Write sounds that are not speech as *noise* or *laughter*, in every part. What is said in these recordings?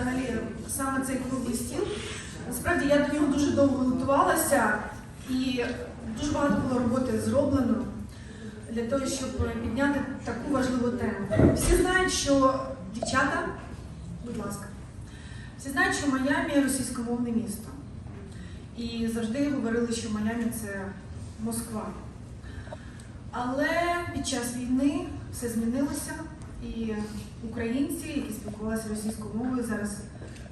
взагалі саме цей круглий стіл. Насправді я до нього дуже довго готувалася і дуже багато було роботи зроблено для того, щоб підняти таку важливу тему. Всі знають, що дівчата, будь ласка, всі знають, що Майамі російськомовне місто. І завжди говорили, що Майамі це Москва. Але під час війни все змінилося, і українці, які спілкувалися російською мовою, зараз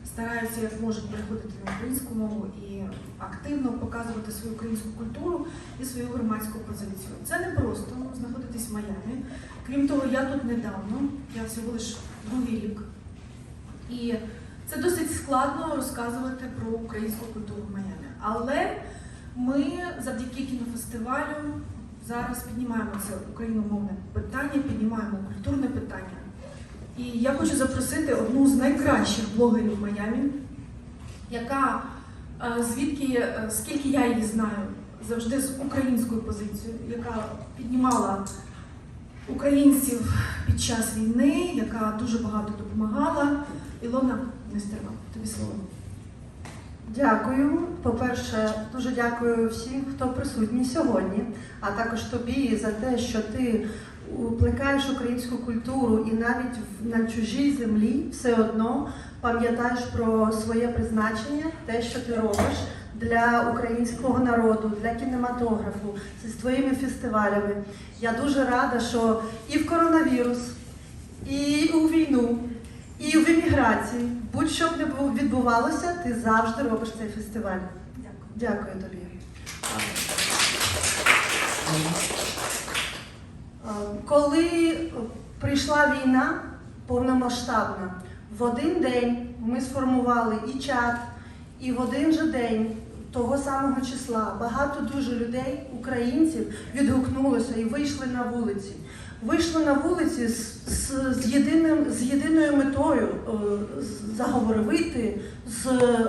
стараються як можуть переходити на українську мову і активно показувати свою українську культуру і свою громадську позицію. Це не просто знаходитись в Майамі. Крім того, я тут недавно, я всього лиш другий рік. І це досить складно розказувати про українську культуру в Майамі. Але ми завдяки кінофестивалю зараз піднімаємо це україномовне питання, піднімаємо культурне питання. І я хочу запросити одну з найкращих блогерів Майамі, яка е, звідки, е, скільки я її знаю, завжди з українською позицією, яка піднімала українців під час війни, яка дуже багато допомагала. Ілона Нестерова, тобі слово. Дякую. По-перше, дуже дякую всім, хто присутній сьогодні, а також тобі за те, що ти плекаєш українську культуру і навіть на чужій землі все одно пам'ятаєш про своє призначення, те, що ти робиш для українського народу, для кінематографу, з твоїми фестивалями. Я дуже рада, що і в коронавірус, і у війну, і в еміграції, будь-що б не відбувалося, ти завжди робиш цей фестиваль. Дякую. Дякую тобі. Коли прийшла війна повномасштабна, в один день ми сформували і чат, і в один же день того самого числа багато дуже людей, українців, відгукнулося і вийшли на вулиці. Вийшли на вулиці з, з, з, єдиним, з єдиною метою е, заговорити з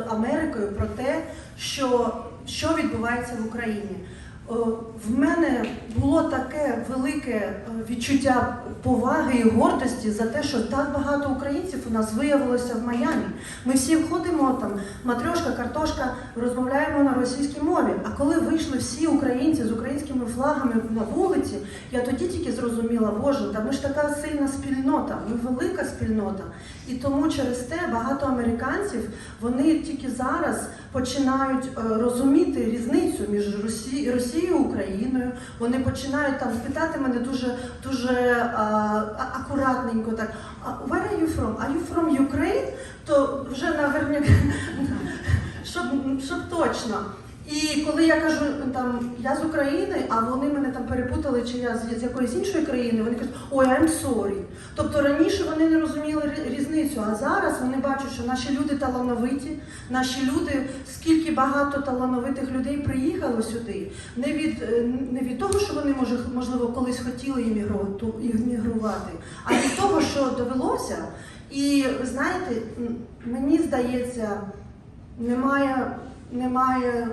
Америкою про те, що, що відбувається в Україні. Е, В мене було таке велике е, відчуття поваги і гордості за те, що так багато українців у нас виявилося в Майамі. Ми всі входимо там, матрьошка, картошка, розмовляємо на російській мові. А коли вийшли всі українці з українськими флагами на вулиці, я тоді тільки зрозуміла, боже, та ми ж така сильна спільнота, ми велика спільнота. І тому через те багато американців вони тільки зараз починають е, розуміти різницю між Росією, Росією Україною. Вони починають там питати мене дуже дуже а, акуратненько так. «А Where are you from? Are you from Ukraine? То вже наверняк, *laughs* щоб, щоб точно. І коли я кажу там я з України, а вони мене там перепутали, чи я з, з якоїсь іншої країни, вони кажуть, ой, I'm sorry. Тобто раніше вони не розуміли різницю, а зараз вони бачать, що наші люди талановиті, наші люди, скільки багато талановитих людей приїхало сюди, не від е, не від того, що вони може можливо колись хотіли іммігрувати, а від того, що довелося. І знаєте, мені здається, немає, немає е,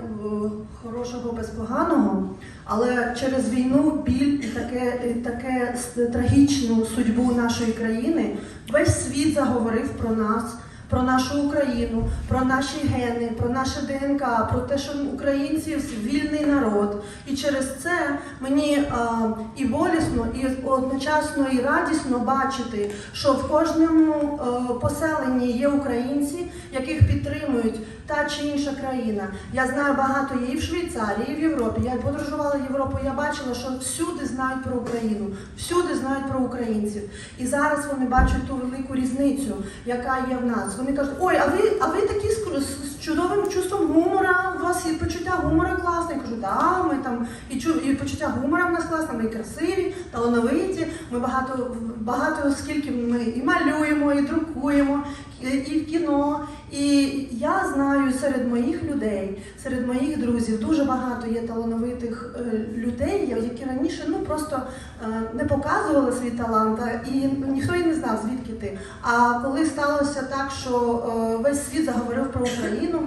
хорошого без поганого, але через війну, біль і таке, і таке трагічну судьбу нашої країни весь світ заговорив про нас. Про нашу Україну, про наші гени, про наше ДНК, про те, що українці вільний народ. І через це мені а, і болісно, і одночасно і радісно бачити, що в кожному е, поселенні є українці, яких підтримують та чи інша країна. Я знаю багато і в Швейцарії, і в Європі. Я подорожувала Європу, я бачила, що всюди знають про Україну, всюди знають про українців. І зараз вони бачать ту велику різницю, яка є в нас. Вони кажуть, ой, а ви, а ви такі з чудовим чувством гумора, у вас і почуття гумора класне. Я кажу, да, ми там і, чу, і почуття гумора в нас класне, ми красиві, талановиті. Ми багато, багато скільки ми і малюємо, і друкуємо, і і в кіно. І я знаю серед моїх людей, серед моїх друзів дуже багато є талановитих е, людей, які раніше ну просто е, не показували свій талант, і ніхто і не знав, звідки ти. А коли сталося так, що е, весь світ заговорив про Україну,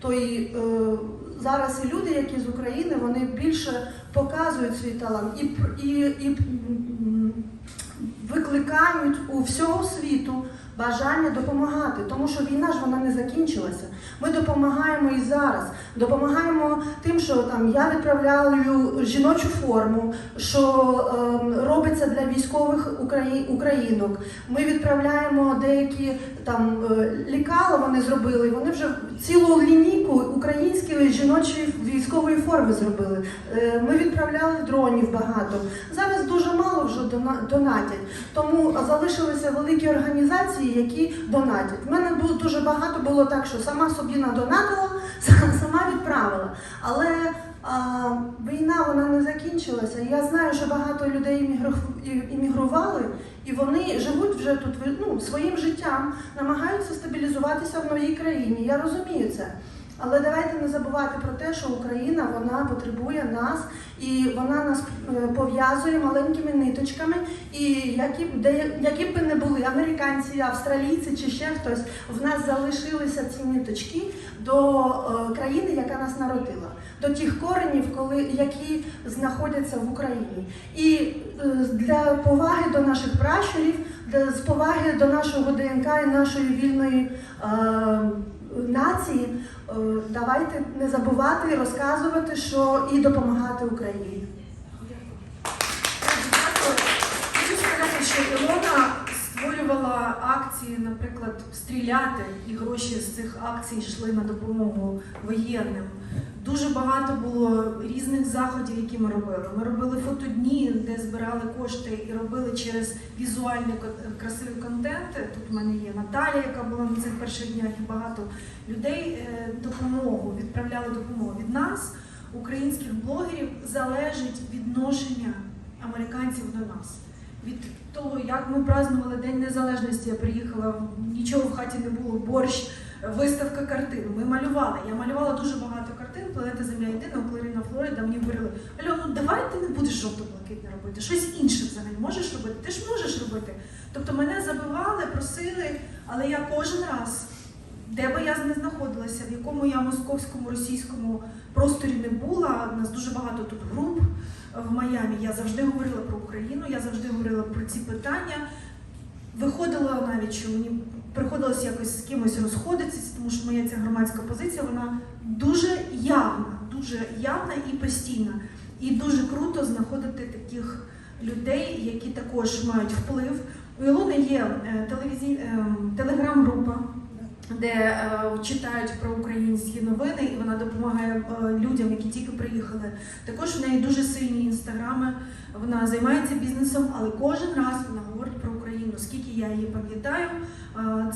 то і е, зараз і люди, які з України, вони більше показують свій талант і, і, і викликають у всього світу бажання допомагати, тому що війна ж вона не закінчилася. Ми допомагаємо і зараз. Допомагаємо тим, що там я відправляю жіночу форму, що ем, робиться для військових украї- українок. Ми відправляємо деякі там е, лікала. Вони зробили. Вони вже цілу лінійку української жіночої військової форми зробили. Е, Ми відправляли дронів багато. Зараз дуже мало вже донатять. Тому залишилися великі організації, які донатять. У мене було дуже багато було так, що сама собі надонатила, *laughs* сама відправила. Але а, війна вона не закінчилася. Я знаю, що багато людей іммігру- іммігрували, і вони живуть вже тут ну, своїм життям, намагаються стабілізуватися в новій країні. Я розумію це. Але давайте не забувати про те, що Україна вона потребує нас і вона нас е, пов'язує маленькими ниточками. І які б де які б не були американці, австралійці чи ще хтось, в нас залишилися ці ниточки до е, країни, яка нас народила, до тих коренів, коли які знаходяться в Україні. І е, для поваги до наших пращурів, для з поваги до нашого ДНК і нашої вільної е, нації. Е, Давайте не забувати розказувати, що і допомагати Україні. Хочу сказати, що Ілона створювала акції, наприклад, стріляти, і гроші з цих акцій йшли на допомогу воєнним. Дуже багато було різних заходів, які ми робили. Ми робили фотодні, де збирали кошти і робили через візуальний красивий контент. Тут в мене є Наталя, яка була на цих перших днях, і багато людей е, допомогу відправляли допомогу від нас, українських блогерів, залежить відношення американців до нас. Від того, як ми празднували День Незалежності, я приїхала, нічого в хаті не було, борщ, виставка картин. Ми малювали. Я малювала дуже багато картин. Планета Земля єдина, Кларина Флорида. Мені говорили, Альо, ну давай ти не будеш жовто-блакитне робити, щось інше взагалі можеш робити. Ти ж можеш робити. Тобто мене забивали, просили, але я кожен раз, де би я не знаходилася, в якому я московському російському просторі не була, у нас дуже багато тут груп в Майамі. Я завжди говорила про Україну, я завжди говорила про ці питання. Виходила навіть, що мені приходилося якось з кимось розходитися, тому що моя ця громадська позиція вона дуже явна, дуже явна і постійна. І дуже круто знаходити таких людей, які також мають вплив. У Ілони є е, телевізій, е, телеграм-група, де е, читають про українські новини, і вона допомагає людям, які тільки приїхали. Також в неї дуже сильні інстаграми. Вона займається бізнесом, але кожен раз вона говорить про Україну. Скільки я її пам'ятаю,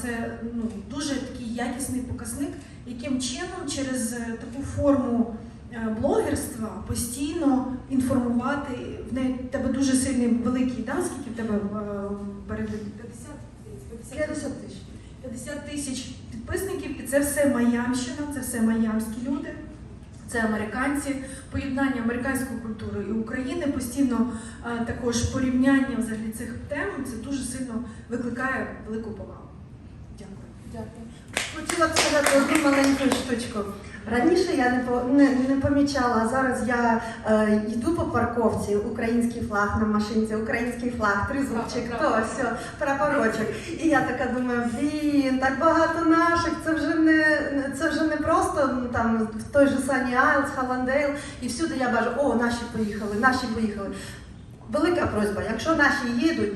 це ну, дуже такий якісний показник, яким чином через е, таку форму е, блогерства постійно інформувати. В неї тебе дуже сильний великий, да? скільки в тебе е, перед 50? 50 тисяч. 50 тисяч підписників, і це все Майамщина, це все майамські люди, це американці, поєднання американської культури і України, постійно е, також порівняння взагалі цих тем, це дуже сильно викликає велику повагу. Дякую. Дякую. Хотіла б сказати одну маленьку штучку. Раніше я не, по- не, не помічала, а зараз я е, йду по парковці, український флаг на машинці, український флаг, тризубчик, то все, прапорочок. І я така думаю, блін, так багато наших, це вже не це вже не просто ну, там в той же Сані Айлс, Халандейл, і всюди я бачу, о, наші поїхали, наші поїхали. Велика просьба, якщо наші їдуть,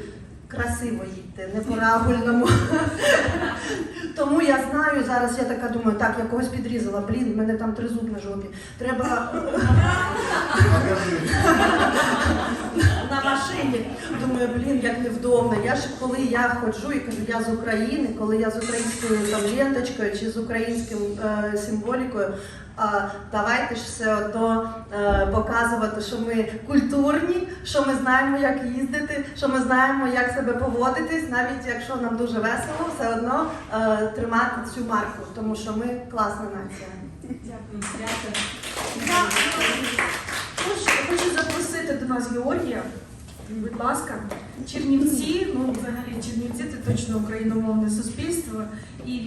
красиво їдьте, не по рагульному. *laughs* Тому я знаю, зараз я така думаю, так, я когось підрізала, блін, в мене там тризуб на жопі. Треба *laughs* машині. Думаю, блін, як невдобно. Я ж коли я ходжу і кажу, я з України, коли я з українською там ленточкою чи з українським е, символікою. А давайте ж все одно е, показувати, що ми культурні, що ми знаємо, як їздити, що ми знаємо, як себе поводитись, навіть якщо нам дуже весело, все одно е, тримати цю марку, тому що ми класна нація. Дякую. Тож, хочу запросити до нас Георгія. Будь ласка, Чернівці, ну взагалі Чернівці це точно україномовне суспільство. І